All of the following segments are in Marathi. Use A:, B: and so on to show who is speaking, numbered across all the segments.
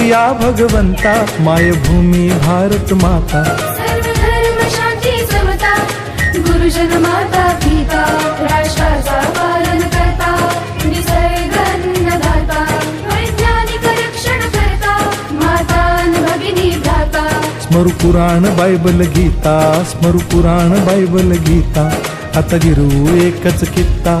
A: या भगवंता मायभूमी भारत माता।
B: सर्व धर्म शांती समता गुरुजन माता पिता राष्ट्राचा पालन करता निसर्ग अन्नदाता वैज्ञानिक रक्षण करता माता अन भगिनी भ्राता।
A: स्मरु पुराण बायबल गीता स्मरु पुराण बायबल गीता आता गिरू एकच कित्ता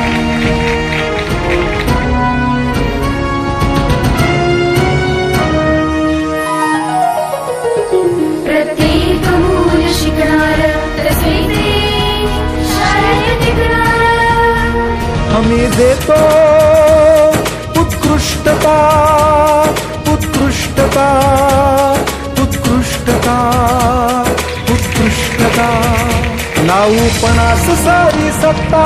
A: आम्ही देतो उत्कृष्टता उत्कृष्टता उत्कृष्टता उत्कृष्टता. लावू पणास सारी सत्ता.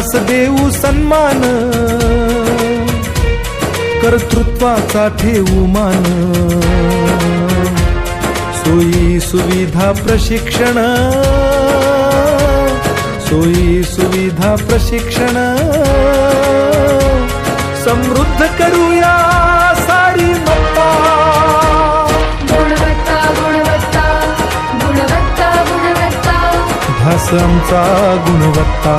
A: गुणवंतास देऊ सन्मान. कर्तृत्वाचा ठेवू मान. सोयी सुविधा प्रशिक्षण. सोयी सुविधा प्रशिक्षण. समृद्ध करूया सारी मत्ता.
B: गुणवत्ता गुणवत्ता गुणवत्ता गुणवत्ता.
A: ध्यास आमचा गुणवत्ता.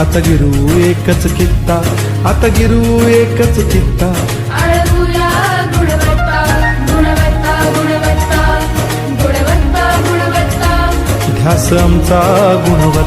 A: आता गिरू एकच कित्ता आता गिरू एकच कित्ता.
B: गुणवत्ता.
A: ध्यास आमचा गुणवत्ता.